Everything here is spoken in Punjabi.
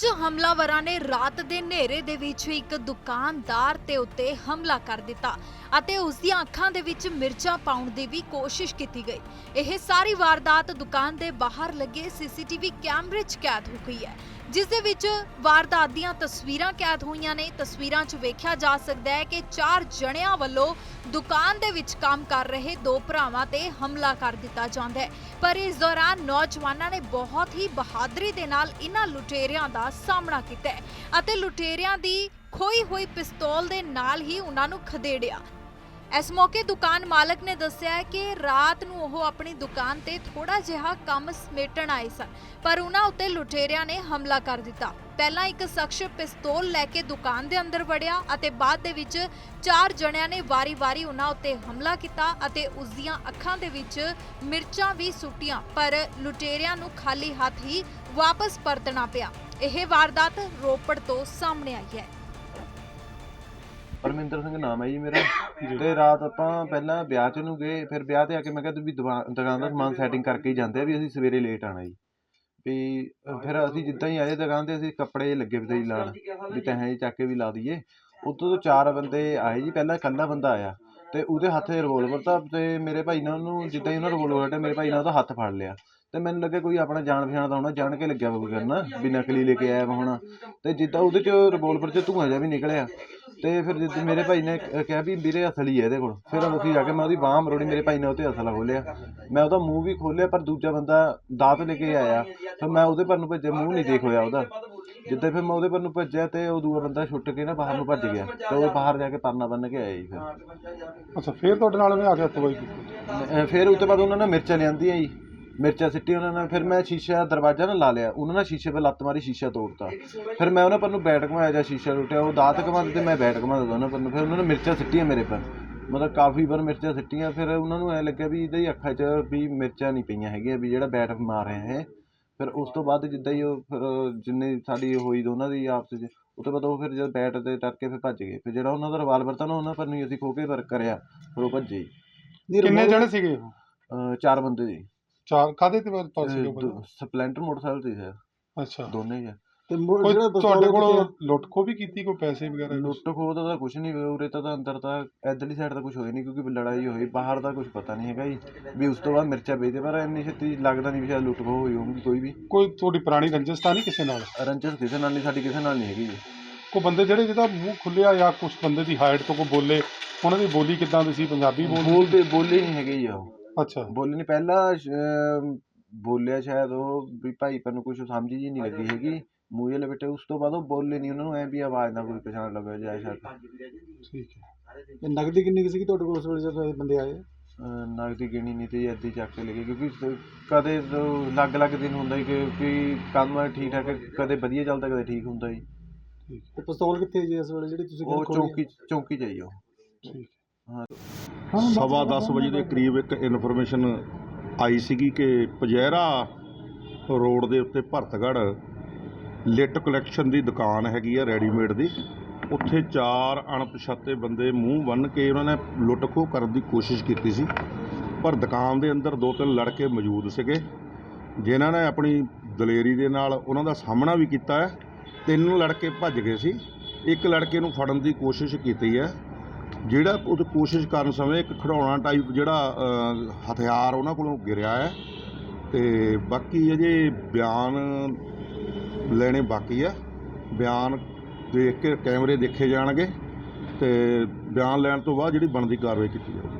ਕੁਝ ਹਮਲਾਵਰਾਂ ਨੇ ਰਾਤ ਦੇ ਹਨੇਰੇ ਦੇ ਵਿੱਚ ਇੱਕ ਦੁਕਾਨਦਾਰ ਤੇ ਉੱਤੇ ਹਮਲਾ ਕਰ ਦਿੱਤਾ ਅਤੇ ਉਸ ਦੀਆਂ ਅੱਖਾਂ ਦੇ ਵਿੱਚ ਮਿਰਚਾਂ ਪਾਉਣ ਦੀ ਵੀ ਕੋਸ਼ਿਸ਼ ਕੀਤੀ ਗਈ। ਇਹ ਸਾਰੀ ਵਾਰਦਾਤ ਦੁਕਾਨ ਦੇ ਬਾਹਰ ਲੱਗੇ ਸੀਸੀਟੀਵੀ ਕੈਮਰੇ 'ਚ ਕੈਦ ਹੋ ਗਈ ਹੈ, ਜਿਸ ਦੇ ਵਿੱਚ ਵਾਰਦਾਤ ਦੀਆਂ ਤਸਵੀਰਾਂ ਕੈਦ ਹੋਈਆਂ ਨੇ। ਤਸਵੀਰਾਂ 'ਚ ਵੇਖਿਆ ਜਾ ਸਕਦਾ ਹੈ ਕਿ ਚਾਰ ਜਣਿਆਂ ਵੱਲੋਂ ਦੁਕਾਨ ਦੇ ਵਿੱਚ ਕੰਮ ਕਰ ਰਹੇ ਦੋ ਭਰਾਵਾਂ ਤੇ ਹਮਲਾ ਕਰ ਦਿੱਤਾ ਜਾਂਦਾ ਹੈ। ਪਰ ਇਸ ਦੌਰਾਨ ਨੌਜਵਾਨਾਂ ਨੇ ਬਹੁਤ ਹੀ ਬਹਾਦਰੀ ਦੇ ਨਾਲ ਇਹਨਾਂ ਲੁਟੇਰਿਆਂ ਦਾ ਸਾਹਮਣਾ ਕੀਤਾ ਅਤੇ ਲੁਟੇਰਿਆਂ ਦੀ ਖੋਈ ਹੋਈ ਪਿਸਤੌਲ ਦੇ ਨਾਲ ਹੀ ਉਹਨਾਂ ਨੂੰ ਖਦੇੜਿਆ। ਇਸ ਮੌਕੇ ਦੁਕਾਨ ਮਾਲਕ ਨੇ ਦੱਸਿਆ ਕਿ ਰਾਤ ਨੂੰ ਉਹ ਆਪਣੀ ਦੁਕਾਨ ਤੇ ਥੋੜਾ ਜਿਹਾ ਕੰਮ ਸਮੇਟਣ ਆਏ ਸਨ, ਪਰ ਉਹਨਾਂ ਉੱਤੇ ਲੁਟੇਰਿਆਂ ਨੇ ਹਮਲਾ ਕਰ ਦਿੱਤਾ। ਪਹਿਲਾਂ ਇੱਕ ਸ਼ਖਸ ਪਿਸਤੌਲ ਲੈ ਕੇ ਦੁਕਾਨ ਦੇ ਅੰਦਰ ਵੜਿਆ ਅਤੇ ਬਾਅਦ ਦੇ ਵਿੱਚ ਚਾਰ ਜਣਿਆਂ ਨੇ ਵਾਰੀ-ਵਾਰੀ ਉਹਨਾਂ ਉੱਤੇ ਹਮਲਾ ਕੀਤਾ ਅਤੇ ਉਸ ਦੀਆਂ ਅੱਖਾਂ ਦੇ ਵਿੱਚ ਮਿਰਚਾਂ ਵੀ ਸੁੱਟੀਆਂ, ਪਰ ਲੁਟੇਰਿਆਂ ਨੂੰ ਖਾਲੀ ਹੱਥ ਹੀ ਵਾਪਸ ਪਰਤਣਾ ਪਿਆ। ਇਹ ਵਾਰਦਾਤ ਰੋਪੜ ਤੋਂ ਸਾਹਮਣੇ ਆਈ ਹੈ। ਪਰਮਿੰਦਰ ਸਿੰਘ ਨਾਮ ਹੈ ਜੀ ਮੇਰਾ। ਤੇ ਰਾਤ ਆਪਾਂ ਪਹਿਲਾਂ ਵਿਆਹ ਚ ਨੂੰ ਗਏ, ਫਿਰ ਵਿਆਹ ਤੇ ਆ ਕੇ ਮੈਂ ਕਿਹਾ ਤੂੰ ਵੀ ਦੁਆ- ਦੁਕਾਨ ਦਾ ਸਮਾਨ ਸੈਟਿੰਗ ਕਰਕੇ ਹੀ ਜਾਂਦੇ ਆ ਵੀ ਅਸੀਂ ਸਵੇਰੇ ਲੇਟ ਆਣਾ ਜੀ। ਵੀ ਫਿਰ ਅਸੀਂ ਜਿੱਦਾਂ ਹੀ ਆਏ ਦੁਕਾਨ ਤੇ, ਅਸੀਂ ਕੱਪੜੇ ਲੱਗੇ ਪਏ ਸੀ ਲਾਣ ਵੀ ਤਹਾਂ ਚੱਕ ਕੇ ਵੀ ਲਾ ਦਈਏ। ਉੱਤੋਂ ਤੋਂ ਚਾਰ ਬੰਦੇ ਆਏ ਜੀ, ਪਹਿਲਾਂ ਇਕੱਲਾ ਬੰਦਾ ਆਇਆ। ਅਤੇ ਉਹਦੇ ਹੱਥ 'ਚ ਰਿਵੋਲਵਰ ਤਾਂ ਤੇ ਮੇਰੇ ਭਾਈ ਨੇ ਉਹਨੂੰ ਜਿੱਦਾਂ ਹੀ ਉਹਨਾਂ ਰਿਵੋਲਵਰ ਹਟਿਆ ਮੇਰੇ ਭਾਈ ਨੇ ਉਹਦਾ ਹੱਥ ਫੜ ਲਿਆ। ਅਤੇ ਮੈਨੂੰ ਲੱਗਿਆ ਕੋਈ ਆਪਣਾ ਜਾਣ ਪਛਾਣ ਦਾ ਹੋਣਾ, ਜਾਣ ਕੇ ਲੱਗਿਆ ਵਾ ਕੋਈ ਕਰਨਾ ਵੀ ਨਕਲੀ ਲੈ ਕੇ ਆਇਆ ਵਾ ਹੋਣਾ। ਅਤੇ ਜਿੱਦਾਂ ਉਹਦੇ 'ਚ ਰਿਵੋਲਵਰ 'ਚ ਧੂੰਆਂ ਜਿਹਾ ਵੀ ਨਿਕਲਿਆ ਅਤੇ ਫਿਰ ਜਿੱਦਾਂ ਮੇਰੇ ਭਾਈ ਨੇ ਕਿਹਾ ਵੀ ਵੀਰੇ ਅਸਲੀ ਹੈ ਇਹਦੇ ਕੋਲ। ਫਿਰ ਅਸੀਂ ਜਾ ਕੇ ਮੈਂ ਉਹਦੀ ਬਾਂਹ ਮਰੋੜੀ, ਮੇਰੇ ਭਾਈ ਨੇ ਉਹ ਤੇ ਅਸਲਾ ਖੋਲ੍ਹਿਆ। ਮੈਂ ਉਹਦਾ ਮੂੰਹ ਵੀ ਖੋਲ੍ਹਿਆ, ਪਰ ਦੂਜਾ ਬੰਦਾ ਦਾਤ ਲੈ ਕੇ ਆਇਆ। ਫਿਰ ਮੈਂ ਉਹਦੇ ਪਰ ਨੂੰ ਭੱਜਿਆ, ਮੂੰਹ ਨਹੀਂ ਦੇਖ ਹੋਇਆ ਉਹਦਾ। ਜਿੱਦਾਂ ਫਿਰ ਮੈਂ ਉਹਦੇ ਪਰ ਨੂੰ ਭੱਜਿਆ ਤੇ ਉਹ ਦੂਆ ਬੰਦਾ ਛੁੱਟ ਕੇ ਨਾ ਬਾਹਰ ਨੂੰ ਭੱਜ ਗਿਆ ਤੇ ਉਹ ਬਾਹਰ ਜਾ ਕੇ ਪਰਨਾ ਬੰਨ ਕੇ ਆਇਆ ਜੀ ਫਿਰ। ਅੱਛਾ ਫੇਰ ਤੁਹਾਡੇ ਨਾਲ ਉਹਨੇ ਆ ਕੇ ਹੱਥੋਂ ਕੀਤੀ? ਅਹ ਫਿਰ ਉਸ ਤੋਂ ਬਾਅਦ ਉਹਨਾਂ ਨੇ ਮਿਰਚਾਂ ਲਿਆਂਦੀਆਂ ਜੀ। ਮਿਰਚਾਂ ਸਿੱਟੀ ਉਹਨਾਂ ਨੇ ਫਿਰ ਮੈਂ ਸ਼ੀਸ਼ਾ ਦਰਵਾਜ਼ਾ ਨਾ ਲਾ ਲਿਆ। ਉਹਨਾਂ ਨੇ ਸ਼ੀਸ਼ੇ 'ਤੇ ਲੱਤ ਮਾਰੀ ਸ਼ੀਸ਼ਾ ਤੋੜਤਾ। ਫਿਰ ਮੈਂ ਉਹਨਾਂ ਪਰ ਨੂੰ ਬੈਟ ਘਮਾਇਆ ਜਾਂ ਸ਼ੀਸ਼ਾ ਟੁੱਟਿਆ ਉਹ ਦਾਤ ਘਮਾਉਂਦੇ ਤੇ ਮੈਂ ਬੈਟ ਘਮਾਉਂਦਾ ਉਹਨਾਂ ਪਰ ਨੂੰ। ਫਿਰ ਉਹਨਾਂ ਨੇ ਮਿਰਚਾਂ ਸਿੱਟੀਆਂ ਮੇਰੇ ਪਰ। ਮਤਲਬ ਕਾਫੀ ਵਾਰ ਮਿਰਚਾਂ ਸਿੱਟੀਆਂ ਫਿਰ ਉਹਨਾਂ ਨੂੰ ਐ ਲੱਗਿਆ ਵੀ ਇਹਦੇ ਅੱਖਾਂ 'ਚ ਵੀ ਮਿਰਚਾਂ ਨਹੀਂ ਪਈਆਂ ਹੈਗੀਆਂ ਵੀ ਜਿਹੜਾ ਬੈਟ ਮਾਰ ਰਿਹਾ ਹੈ ਫਿਰ ਉਸ ਤੋਂ ਬਾਅਦ ਜਿੱਦਾਂ ਹੀ ਉਹ ਫਿਰ ਜਿੰਨੇ ਸਾਡੀ ਹੋਈ ਦੋਨਾਂ ਦੀ ਆਪਸ 'ਚ ਉਹ ਤੋਂ ਬਾਅਦ ਉਹ ਫਿਰ ਜਦ ਬੈਟ ਤੇ ਟਰ ਕੇ ਫਿਰ ਭੱਜ ਗਏ। ਫਿਰ ਜਿਹੜਾ ਉਹਨਾਂ ਦਾ ਰਿਵਾਲਵਰ ਤਾਂ ਨਾ ਉਹਨਾਂ ਪਰ ਨੂੰ ਅਸੀਂ ਖੋ ਕੇ ਵਰਕ ਕਰਿਆ ਫਿਰ ਉਹ ਭੱਜੇ। ਜੀ। ਕਿੰਨੇ ਜਣੇ ਸੀਗੇ ਉਹ? ਅਹ ਚਾਰ ਬੰਦੇ ਜੀ ਚਾਰ ਕਾਦੇ ਤੇ ਸੀਗੇ ਉਹ ਬੰਦੇ? ਸਪਲੈਂਡਰ ਮੋਟਰਸਾਈਕਲ ਤੇ ਸਰ ਅੱਛਾ। ਦੋਨੇ ਹੀ ਆ। ਤੇ ਮੁ- ਕੋਈ ਜਿਹੜਾ ਤੁਹਾਡੇ ਕੋਲ ਲੁੱਟ ਖੋ ਵੀ ਕੀਤੀ ਕੋਈ ਪੈਸੇ ਵਗੈਰਾ ਲੁੱਟ ਖੋਹ ਦਾ ਤਾਂ ਕੁਝ ਨਹੀਂ ਹੋਇਆ ਉਰੇ ਤਾਂ ਤਾਂ ਅੰਦਰ ਤਾਂ ਇੱਧਰਲੀ ਸਾਈਡ ਤਾਂ ਕੁਝ ਹੋਇਆ ਨਹੀਂ ਕਿਉਂਕਿ ਲੜਾਈ ਹੋਈ ਬਾਹਰ ਦਾ ਕੁਝ ਪਤਾ ਨਹੀਂ ਹੈਗਾ ਜੀ। ਵੀ ਉਸ ਤੋਂ ਬਾਅਦ ਮਿਰਚਾਂ ਵੇਚਦੇ ਪਰ ਇੰਨੀ ਛੇਤੀ ਲੱਗਦਾ ਨਹੀਂ ਵੀ ਸ਼ਾਇਦ ਲੁੱਟ ਖੋਹ ਹੋਈ ਹੋਊਗੀ ਕੋਈ ਵੀ। ਕੋਈ ਤੁਹਾਡੀ ਪੁਰਾਣੀ ਰੰਜਿਸ਼ ਤਾਂ ਨਹੀਂ ਕਿਸੇ ਨਾਲ? ਰੰਜਸ ਕਿਸੇ ਨਾਲ ਨਹੀਂ ਸਾਡੀ ਕਿਸੇ ਨਾਲ ਨਹੀਂ ਹੈਗੀ ਜੀ। ਕੋਈ ਬੰਦੇ ਜਿਹੜੇ ਜਿਹਦਾ ਮੂੰਹ ਖੁੱਲਿਆ ਜਾਂ ਕੁਝ ਬੰਦੇ ਦੀ ਹਾਈਟ ਤੋਂ ਕੋਈ ਬੋਲੇ ਉਹਨਾਂ ਦੀ ਬੋਲੀ ਕਿੱਦਾਂ ਦੀ ਸੀ ਪੰਜਾਬੀ ਬੋਲ? ਬੋਲਦੇ ਬੋਲੇ ਨਹੀਂ ਹੈਗੇ ਜੀ ਉਹ। ਅੱਛਾ। ਬੋਲੇ ਨਹੀਂ ਪਹਿਲਾਂ ਬੋਲਿਆ ਸ਼ਾਇਦ ਉਹ ਵੀ ਭਾਈ ਪਰ ਨੂੰ ਕੁਝ ਸਮਝ ਹੀ ਨਹੀਂ ਲੱਗੀ ਹੈਗੀ। ਮੂੰਹ ਜਿਹੇ ਲਪੇਟੇ ਉਸ ਤੋਂ ਬਾਅਦ ਉਹ ਬੋਲੇ ਨਹੀਂ ਉਹਨਾਂ ਨੂੰ ਐ ਵੀ ਆਵਾਜ਼ ਨਾਲ ਕੋਈ ਪਛਾਣ ਲੱਗਾ ਜਾਏ ਸ਼ਾਇਦ ਠੀਕ ਹੈ। ਤੇ ਨਗਦੀ ਕਿੰਨੀ ਕੁ ਸੀਗੀ ਤੁਹਾਡੇ ਕੋਲ ਉਸ ਵੇਲੇ ਜਦੋਂ ਇਹ ਬੰਦੇ ਆਏ? ਅਹ ਨਗਦੀ ਗਿਣੀ ਨਹੀਂ ਤੇ ਅੱਧੀ ਚੱਕ ਕੇ ਲੈ ਗਏ ਕਿਉਂਕਿ ਸ- ਕਦੇ ਲੱਗ ਲੱਗ ਦਿਨ ਹੁੰਦਾ ਹੀ ਕਿ ਕਿ ਕੰਮ ਠੀਕ ਠਾਕ ਕਦੇ ਵਧੀਆ ਚੱਲਦਾ ਕਦੇ ਠੀਕ ਹੁੰਦਾ ਜੀ ਠੀਕ ਤੇ ਪਿਸਤੌਲ ਕਿੱਥੇ ਜੀ ਇਸ ਵੇਲੇ ਜਿਹੜੀ ਤੁਸੀਂ ਉਹ ਖੋਲੀ? ਹੈ? ਚੌਂਕੀ ਚੌਂਕੀ ਚਾਹੀਓ ਠੀਕ ਸਵਾ 10 ਵਜੇ ਦੇ ਕਰੀਬ ਇੱਕ ਇਨਫੋਰਮੇਸ਼ਨ ਆਈ ਸੀਗੀ ਕਿ ਪਜੈਰਾ ਰੋਡ ਦੇ ਉੱਤੇ ਭਰਤਗੜ੍ਹ ਲਿਟ ਕਲੈਕਸ਼ਨ ਦੀ ਦੁਕਾਨ ਹੈਗੀ ਆ ਰੈਡੀਮੇਡ ਦੀ। ਉੱਥੇ ਚਾਰ ਅਣਪਛਾਤੇ ਬੰਦੇ ਮੂੰਹ ਬੰਨ ਕੇ ਉਹਨਾਂ ਨੇ ਲੁੱਟ ਖੋਹ ਕਰਨ ਦੀ ਕੋਸ਼ਿਸ਼ ਕੀਤੀ ਸੀ। ਪਰ ਦੁਕਾਨ ਦੇ ਅੰਦਰ ਦੋ ਤਿੰਨ ਲੜਕੇ ਮੌਜੂਦ ਸੀਗੇ, ਜਿਨ੍ਹਾਂ ਨੇ ਆਪਣੀ ਦਲੇਰੀ ਦੇ ਨਾਲ ਉਹਨਾਂ ਦਾ ਸਾਹਮਣਾ ਵੀ ਕੀਤਾ ਹੈ। ਤਿੰਨ ਲੜਕੇ ਭੱਜ ਗਏ ਸੀ। ਇੱਕ ਲੜਕੇ ਨੂੰ ਫੜਨ ਦੀ ਕੋਸ਼ਿਸ਼ ਕੀਤੀ ਹੈ। ਜਿਹੜਾ ਉਹ ਕੋਸ਼ਿਸ਼ ਕਰਨ ਸਮੇਂ ਇੱਕ ਖਿਡੌਣਾ ਟਾਈਪ ਜਿਹੜਾ ਹਥਿਆਰ ਉਹਨਾਂ ਕੋਲੋਂ ਗਿਰਿਆ ਹੈ। ਤੇ ਬਾਕੀ ਅਜੇ ਬਿਆਨ ਲੈਣੇ ਬਾਕੀ ਆ। ਬਿਆਨ ਦੇਖ ਕੇ ਕੈਮਰੇ ਦੇਖੇ ਜਾਣਗੇ ਤੇ ਬਿਆਨ ਲੈਣ ਤੋਂ ਬਾਅਦ ਜਿਹੜੀ ਬਣਦੀ ਕਾਰਵਾਈ ਕੀਤੀ ਜਾਵੇਗੀ